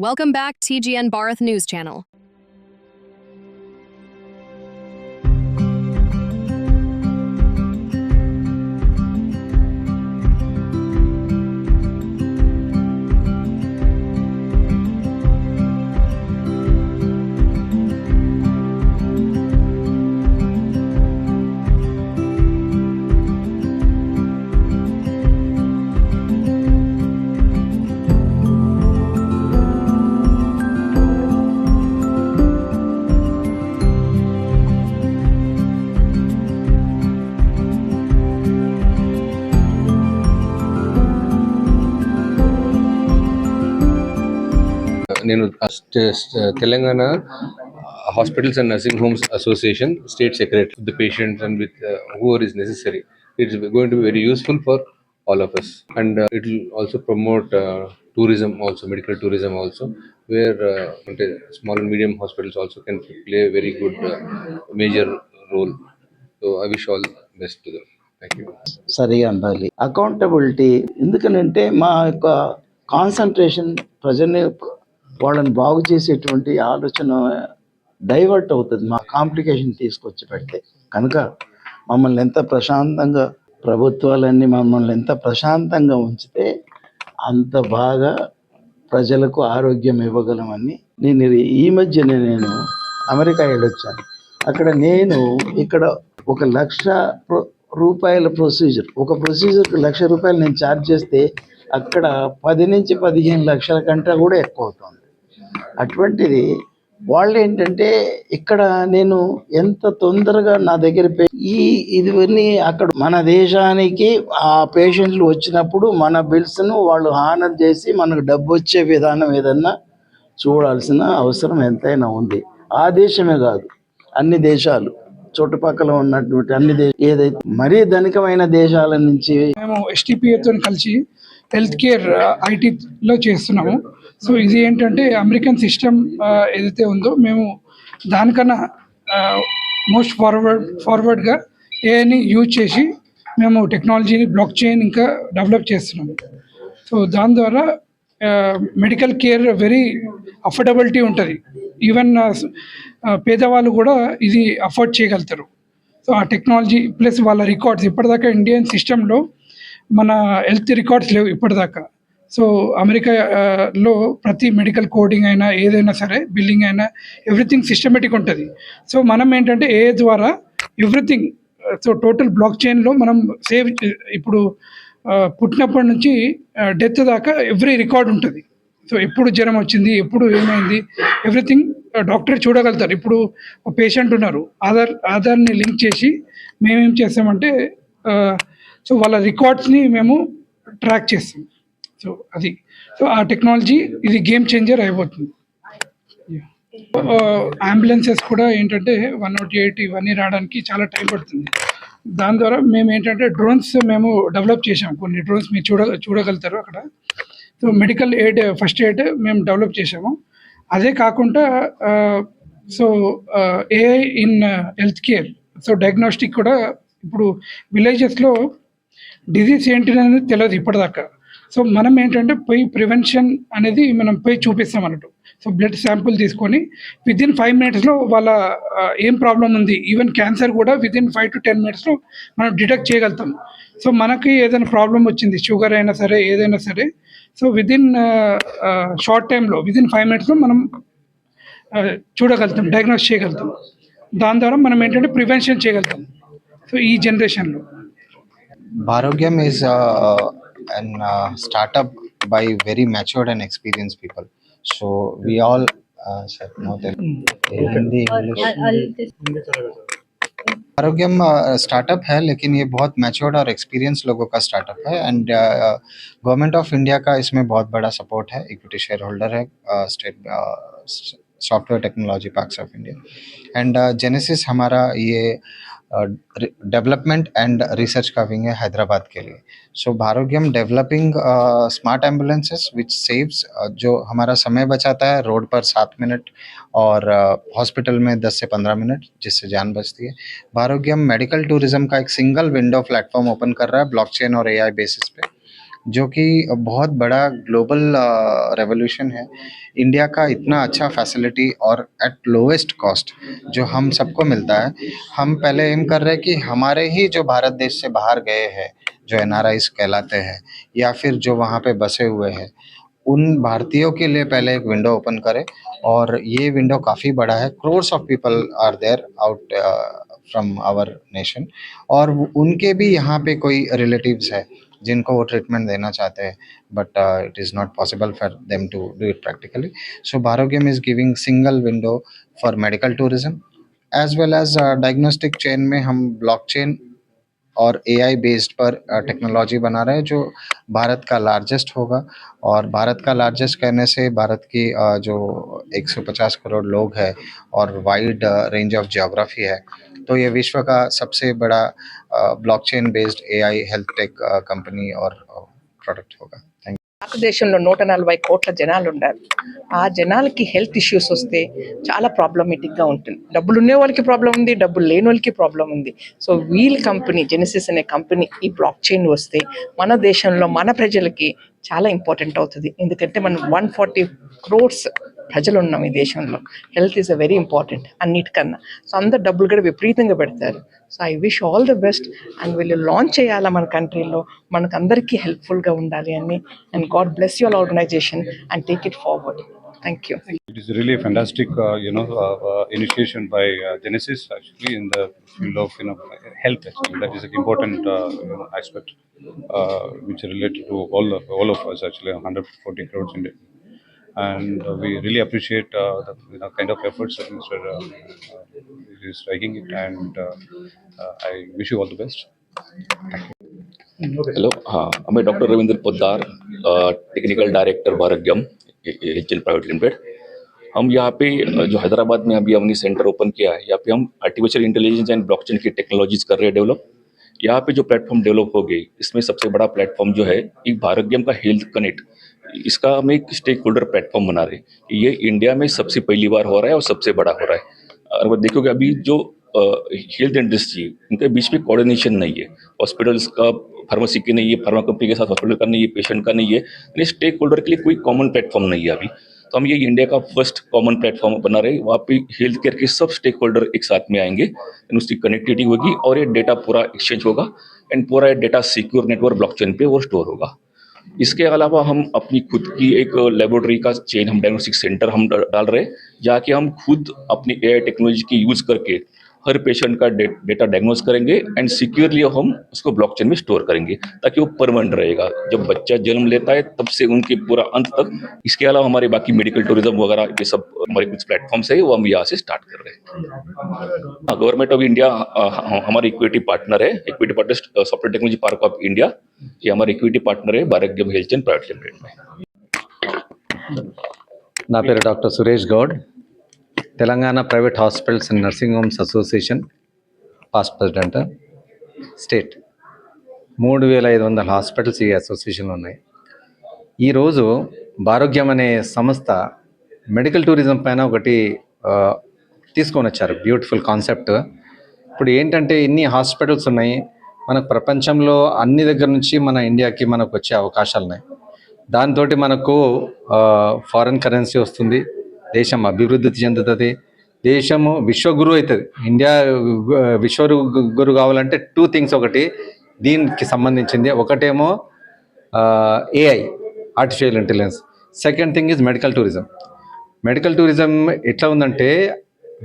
Welcome back, TGN Bharat News Channel. నేను Telangana hospitals and nursing homes association state secretary. With the patient and with whoever is necessary it's going to be very useful for all of us and it will also promote tourism also medical tourism also where అంటే small and medium hospitals also can play very good major role so I wish all best to them అందాలి. Accountability ఎందుకనంటే మా యొక్క concentration ప్రజల్ని వాళ్ళని బాగు చేసేటువంటి ఆలోచన డైవర్ట్ అవుతుంది. మా కాంప్లికేషన్ తీసుకొచ్చి పెడితే కనుక మమ్మల్ని ఎంత ప్రశాంతంగా ప్రభుత్వాలన్నీ మమ్మల్ని ఎంత ప్రశాంతంగా ఉంచితే అంత బాగా ప్రజలకు ఆరోగ్యం ఇవ్వగలమని నేను ఈ మధ్యనే నేను అమెరికా వెళ్ళొచ్చాను. అక్కడ నేను ఇక్కడ ఒక లక్ష రూపాయల ప్రొసీజర్ ఒక ప్రొసీజర్కి లక్ష రూపాయలు నేను ఛార్జ్ చేస్తే అక్కడ పది నుంచి పదిహేను లక్షల కంటే కూడా ఎక్కువ అవుతుంది. అటువంటిది వాళ్ళు ఏంటంటే ఇక్కడ నేను ఎంత తొందరగా నా దగ్గర ఈ ఇదివన్నీ అక్కడ మన దేశానికి ఆ పేషెంట్లు వచ్చినప్పుడు మన బిల్స్ను వాళ్ళు హానర్ చేసి మనకు డబ్బు వచ్చే విధానం ఏదన్నా చూడాల్సిన అవసరం ఎంతైనా ఉంది. ఆ దేశమే కాదు అన్ని దేశాలు చుట్టుపక్కల ఉన్నటువంటి అన్ని దేశాలు ఏదైతే మరీ ధనికమైన దేశాల నుంచి మేము ఎస్టీపీఏతో కలిసి హెల్త్ కేర్ ఐటీలో చేస్తున్నాము. సో ఇది ఏంటంటే అమెరికన్ సిస్టమ్ ఏదైతే ఉందో మేము దానికన్నా మోస్ట్ ఫార్వర్డ్ ఫార్వర్డ్గా ఏఐని యూజ్ చేసి మేము టెక్నాలజీని బ్లాక్ చైన్ ఇంకా డెవలప్ చేస్తున్నాము సో దాని ద్వారా మెడికల్ కేర్ వెరీ అఫోర్డబిలిటీ ఉంటుంది. ఈవెన్ పేదవాళ్ళు కూడా ఇది అఫోర్డ్ చేయగలుగుతారు. సో ఆ టెక్నాలజీ ప్లస్ వాళ్ళ రికార్డ్స్ ఇప్పటిదాకా ఇండియన్ సిస్టంలో మన హెల్త్ రికార్డ్స్ లేవు ఇప్పటిదాకా. సో అమెరికాలో ప్రతి మెడికల్ కోడింగ్ అయినా ఏదైనా సరే బిల్లింగ్ అయినా ఎవ్రీథింగ్ సిస్టమేటిక్ ఉంటుంది. సో మనం ఏంటంటే ఏ ద్వారా ఎవ్రీథింగ్ సో టోటల్ బ్లాక్ చైన్లో మనం సేవ్ ఇప్పుడు పుట్టినప్పటి నుంచి డెత్ దాకా ఎవ్రీ రికార్డ్ ఉంటుంది. సో ఎప్పుడు జ్వరం వచ్చింది ఎప్పుడు ఏమైంది ఎవ్రీథింగ్ డాక్టర్ చూడగలుగుతారు. ఇప్పుడు ఒక పేషెంట్ ఉన్నారు ఆధార్ ఆధార్ని లింక్ చేసి మేమేం చేస్తామంటే సో వాళ్ళ రికార్డ్స్ని మేము ట్రాక్ చేస్తాం. సో అది. సో ఆ టెక్నాలజీ ఇది గేమ్ చేంజర్ అయిపోతుంది. అంబులెన్సెస్ uh, కూడా ఏంటంటే వన్ నాట్ ఎయిట్ ఇవన్నీ రావడానికి చాలా టైం పడుతుంది. దాని ద్వారా మేము ఏంటంటే డ్రోన్స్ మేము డెవలప్ చేసాం కొన్ని డ్రోన్స్ మీరు చూడ చూడగలుగుతారు అక్కడ. So medical aid first aid మేము డెవలప్ చేసాము అదే కాకుండా so AI in health care so diagnostic కూడా ఇప్పుడు విలేజెస్లో డిజీజ్ ఏంటి అనేది తెలియదు ఇప్పటిదాకా. సో మనం ఏంటంటే పోయి ప్రివెన్షన్ అనేది మనం పోయి చూపిస్తాం అన్నట్టు. సో బ్లడ్ శాంపుల్ తీసుకొని విత్ ఇన్ ఫైవ్ మినిట్స్లో వాళ్ళ ఏం ప్రాబ్లం ఉంది? ఈవెన్ క్యాన్సర్ కూడా within five to ten మినిట్స్లో మనం డిటెక్ట్ చేయగలుగుతాం. సో మనకి ఏదైనా ప్రాబ్లం వచ్చింది షుగర్ అయినా సరే ఏదైనా సరే సో విత్ ఇన్ షార్ట్ టైంలో విత్ ఇన్ ఫైవ్ మినిట్స్లో మనం చూడగలుగుతాం డయాగ్నోస్ చేయగలుగుతాం. దాని ద్వారా మనం ఏంటంటే ప్రివెన్షన్ చేయగలుగుతాం. సో ఈ జనరేషన్లో ఆరోగ్యం is uh, an uh, startup by very matured and experienced people. So we all, uh, sir, no, Telugu. Hindi, English. Arogyam startup है लेकिन ये बहुत मैच्योर्ड और एक्सपीरियंस लोगों का स्टार्टअप है एंड गवर्नमेंट ऑफ़ इंडिया का इसमें बहुत बड़ा सपोर्ट है इक्विटी शेयर होल्डर है state software technology parks of India and Genesis हमारा ये डेवलपमेंट एंड रिसर्च का विंग है हैदराबाद के लिए। So Bharogyam developing smart ambulances which saves जो हमारा समय बचाता है रोड पर सात मिनट और हॉस्पिटल uh, में 10 से 15 मिनट जिससे जान बचती है। भारोग्यम मेडिकल टूरिज़्म का एक सिंगल विंडो प्लेटफॉर्म ओपन कर रहा है ब्लॉकचेन और एआई बेसिस पे। जो कि बहुत बड़ा ग्लोबल रेवोल्यूशन है। इंडिया का इतना अच्छा फैसिलिटी और एट लोएस्ट कॉस्ट जो हम सबको मिलता है। हम पहले एम कर रहे हैं कि हमारे ही जो भारत देश से बाहर गए हैं, जो एन कहलाते हैं, या फिर जो वहाँ पे बसे हुए हैं, उन भारतीयों के लिए पहले एक विंडो ओपन करें और ये विंडो काफ़ी बड़ा है। Crores of people are there out from our nation और उनके भी यहाँ पे कोई रिलेटिव्स है। जिनको वो ट्रीटमेंट देना चाहते हैं but it is not possible for them to do it practically so Bharogyam is giving single window for medical tourism as well as diagnostic chain में हम ब्लॉकचेन और एआई बेस्ड पर टेक्नोलॉजी बना रहे हैं जो भारत का लार्जेस्ट होगा। और भारत का लार्जेस्ट कहने से भारत की अ, जो 150 करोड़ लोग हैं और वाइड रेंज ऑफ़ जोग्राफी है तो ये विश्व का सबसे बड़ा blockchain based AI health tech company और प्रोडक्ट होगा थैंक భారతదేశంలో నూట నలభై కోట్ల జనాలు ఉండాలి ఆ జనాలకి హెల్త్ ఇష్యూస్ వస్తే చాలా ప్రాబ్లమేటిక్గా ఉంటుంది డబ్బులు ఉండే వాళ్ళకి ప్రాబ్లం ఉంది డబ్బులు లేని వాళ్ళకి ప్రాబ్లం ఉంది సో వీల్ కంపెనీ జెనసిస్ అనే కంపెనీ ఈ బ్లాక్ చైన్ వస్తే మన దేశంలో మన ప్రజలకి చాలా ఇంపార్టెంట్ అవుతుంది ఎందుకంటే మనం వన్ ఫార్టీ క్రోర్స్ ప్రజలు ఉన్నాం ఈ దేశంలో. Health is a very important అన్నిటికన్నా. సో అందరు డబ్బులు కూడా విపరీతంగా పెడతారు. So I wish all the best and వీళ్ళు లాంచ్ చేయాలా మన కంట్రీలో? మనకు అందరికీ హెల్ప్ఫుల్గా ఉండాలి అని. And God bless your organization and take it forward thank you it is really fantastic you know initiation by Genesis actually in the field of you know health that is important aspect which related to all all of actually hundred forty crores India And uh, we really appreciate uh, the you know, kind of efforts that Mr. Uh, uh, is striking it, and uh, uh, I wish you all the best. हाँ मैं doctor Ravindra Poddar uh, technical director Bharogyam H L private limited हम यहाँ पे जो हैदराबाद में अभी हमने centre open किया है यहाँ पे हम आर्टिफिशियल इंटेलिजेंस एंड ब्लॉकचेन की टेक्नोलॉजीज़ कर रहे हैं डेवलप यहाँ पे जो प्लेटफॉर्म डेवलप हो गई इसमें सबसे बड़ा प्लेटफॉर्म जो है एक भारग्यम का हेल्थ कनेक्ट इसका हम एक स्टेक होल्डर प्लेटफॉर्म बना रहे हैं ये इंडिया में सबसे पहली बार हो रहा है और सबसे बड़ा हो रहा है। और देखोगे अभी जो हेल्थ इंडस्ट्री उनके बीच में कोऑर्डिनेशन नहीं है। हॉस्पिटल्स का फार्मेसी की नहीं है फार्मा कंपनी के साथ हॉस्पिटल का नहीं है पेशेंट का नहीं है, यानी स्टेक होल्डर के लिए कोई कॉमन प्लेटफॉर्म नहीं है अभी। तो हम ये इंडिया का फ़र्स्ट कॉमन प्लेटफॉर्म बना रहे वहाँ पे हेल्थ केयर के सब स्टेक होल्डर एक साथ में आएँगे उसकी कनेक्टिविटी होगी और ये डेटा पूरा एक्सचेंज होगा एंड पूरा ये डेटा सिक्योर नेटवर्क ब्लॉकचेन पे वो स्टोर होगा। इसके अलावा हम अपनी खुद की एक लेबोरेटरी का चेन हम डायग्नोस्टिक सेंटर हम डाल रहे हैं, जहाँ कि हम खुद अपनी एआई टेक्नोलॉजी की यूज़ करके हर पेशेंट का डे, डेटा डायग्नोज करेंगे एंड सिक्योरली हम उसको ब्लॉकचेन में स्टोर करेंगे ताकि वो परमानेंट रहेगा जब बच्चा जन्म लेता है तब से उनके पूरा अंत तक इसके अलावा हमारे बाकी मेडिकल टूरिज्म वगैरह ये सब हमारे कुछ प्लेटफॉर्म्स है वो हम यहाँ से स्टार्ट कर रहे हैं गवर्नमेंट ऑफ इंडिया हमारे इक्विटी पार्टनर है equity partner software technology park of India ये हमारे इक्विटी पार्टनर है Bharat health and private limited में నా పేరు doctor Suresh Goud Telangana private hospitals and nursing homes association past president state. మూడు వేల ఐదు వందల హాస్పిటల్స్ ఈ అసోసియేషన్లో ఉన్నాయి. ఈరోజు భారోగ్యం అనే సంస్థ మెడికల్ టూరిజం పైన ఒకటి తీసుకొని వచ్చారు. Beautiful concept. ఇప్పుడు ఏంటంటే ఇన్ని హాస్పిటల్స్ ఉన్నాయి. మనకు ప్రపంచంలో అన్ని దగ్గర నుంచి మన ఇండియాకి మనకు వచ్చే అవకాశాలు ఉన్నాయి దాంతో మనకు ఫారెన్ కరెన్సీ వస్తుంది. దేశం అభివృద్ధి చెందుతుంది. దేశము విశ్వగురు అవుతుంది. ఇండియా విశ్వ గురు కావాలంటే టూ థింగ్స్ ఒకటి దీనికి సంబంధించింది. ఒకటేమో AI artificial intelligence second thing is medical tourism medical tourism ఎట్లా ఉందంటే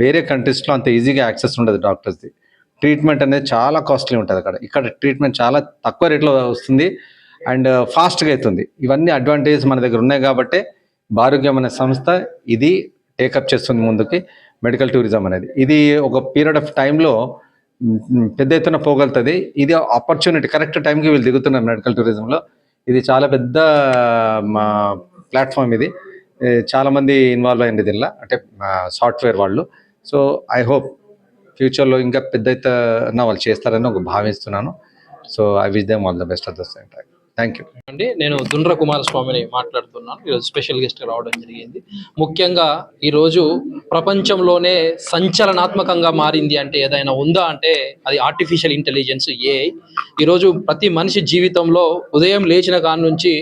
వేరే కంట్రీస్లో అంత ఈజీగా యాక్సెస్ ఉండదు డాక్టర్స్ది ట్రీట్మెంట్ అనేది చాలా కాస్ట్లీ ఉంటుంది అక్కడ. ఇక్కడ ట్రీట్మెంట్ చాలా తక్కువ రేట్లో వస్తుంది. అండ్ ఫాస్ట్గా అవుతుంది. ఇవన్నీ అడ్వాంటేజ్ మన దగ్గర ఉన్నాయి కాబట్టి భారోగ్యం అనే సంస్థ ఇది టేకప్ చేస్తుంది ముందుకి మెడికల్ టూరిజం అనేది. ఇది ఒక పీరియడ్ ఆఫ్ టైంలో పెద్ద ఎత్తున పోగలుగుతుంది. ఇది ఆపర్చునిటీ కరెక్ట్ టైంకి వీళ్ళు దిగుతున్నారు మెడికల్ టూరిజంలో ఇది చాలా పెద్ద మా ప్లాట్ఫామ్ ఇది. చాలామంది ఇన్వాల్వ్ అయింది దీనిలో అంటే సాఫ్ట్వేర్ వాళ్ళు. సో ఐ హోప్ ఫ్యూచర్లో ఇంకా పెద్ద ఎత్తున వాళ్ళు చేస్తారని ఒక భావిస్తున్నాను. So I wish them all the best of the center time thank you అండి నేను దుండ్ర కుమారస్వామిని మాట్లాడుతున్నాను. ఈరోజు స్పెషల్ గెస్ట్ రావడం జరిగింది. ముఖ్యంగా ఈరోజు ప్రపంచంలోనే సంచలనాత్మకంగా మారింది అంటే ఏదైనా ఉందా అంటే అది ఆర్టిఫిషియల్ ఇంటెలిజెన్స్ ఏ ఈరోజు ప్రతి మనిషి జీవితంలో ఉదయం లేచిన కాడ నుంచి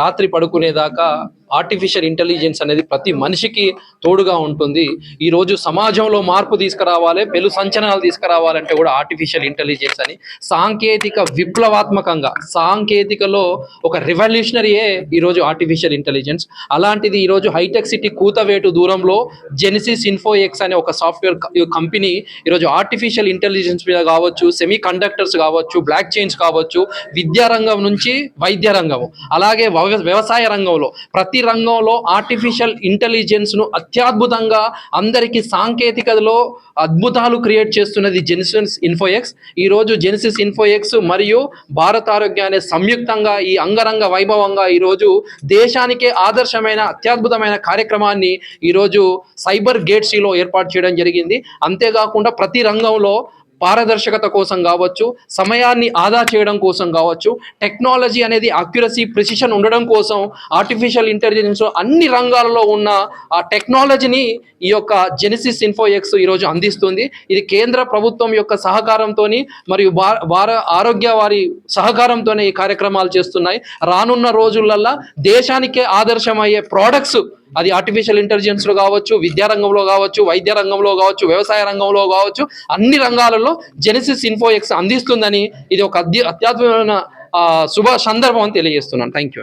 రాత్రి పడుకునేదాకా ఆర్టిఫిషియల్ ఇంటెలిజెన్స్ అనేది ప్రతి మనిషికి తోడుగా ఉంటుంది. ఈరోజు సమాజంలో మార్పు తీసుకురావాలి పెను సంచలనాలు తీసుకురావాలంటే కూడా ఆర్టిఫిషియల్ ఇంటెలిజెన్స్ అని సాంకేతిక విప్లవాత్మకంగా సాంకేతికలో ఒక రెవల్యూషనరీయే ఈరోజు ఆర్టిఫిషియల్ ఇంటెలిజెన్స్ అలాంటిది ఈరోజు హైటెక్ సిటీ కూతవేటు దూరంలో జెనిసిస్ ఇన్ఫోఎక్స్ అనే ఒక సాఫ్ట్వేర్ కంపెనీ ఈరోజు ఆర్టిఫిషియల్ ఇంటెలిజెన్స్ మీద కావచ్చు సెమీ కండక్టర్స్ కావచ్చు బ్లాక్ చైన్స్ కావచ్చు విద్యారంగం నుంచి వైద్య రంగం అలాగే వ్యవసాయ రంగంలో ప్రతి రంగంలో ఆర్టిఫిషియల్ ఇంటెలిజెన్స్ను అత్యద్భుతంగా అందరికీ సాంకేతికతలో అద్భుతాలు క్రియేట్ చేస్తున్నది జెనిసిస్ ఇన్ఫోఎక్స్ ఈ రోజు జెనిసిస్ ఇన్ఫోఎక్స్ మరియు భారత ఆరోగ్య అనే సంయుక్తంగా ఈ అంగరంగ వైభవంగా ఈ రోజు దేశానికే ఆదర్శమైన అత్యద్భుతమైన కార్యక్రమాన్ని ఈ రోజు సైబర్ గేట్సీలో ఏర్పాటు చేయడం జరిగింది. అంతేకాకుండా ప్రతి రంగంలో పారదర్శకత కోసం కావచ్చు సమయాన్ని ఆదా చేయడం కోసం కావచ్చు టెక్నాలజీ అనేది అక్యురసీ ప్రిసిషన్ ఉండడం కోసం ఆర్టిఫిషియల్ ఇంటెలిజెన్స్ అన్ని రంగాలలో ఉన్న ఆ టెక్నాలజీని ఈ యొక్క జెనిసిస్ ఇన్ఫోఎక్స్ ఈరోజు అందిస్తుంది. ఇది కేంద్ర ప్రభుత్వం యొక్క సహకారంతో మరియు భార భార ఆరోగ్య వారి సహకారంతోనే ఈ కార్యక్రమాలు చేస్తున్నాయి. రానున్న రోజులల్లా దేశానికే ఆదర్శమయ్యే ప్రోడక్ట్స్ అది ఆర్టిఫిషియల్ ఇంటెలిజెన్స్లో కావచ్చు విద్యారంగంలో కావచ్చు వైద్య రంగంలో కావచ్చు వ్యవసాయ రంగంలో కావచ్చు అన్ని రంగాలలో జెనసిస్ ఇన్ఫోఎక్స్ అందిస్తుందని ఇది ఒక అత్య అత్యద్భుతమైన ఆ, శుభ సందర్భం అని తెలియజేస్తున్నాను. Thank you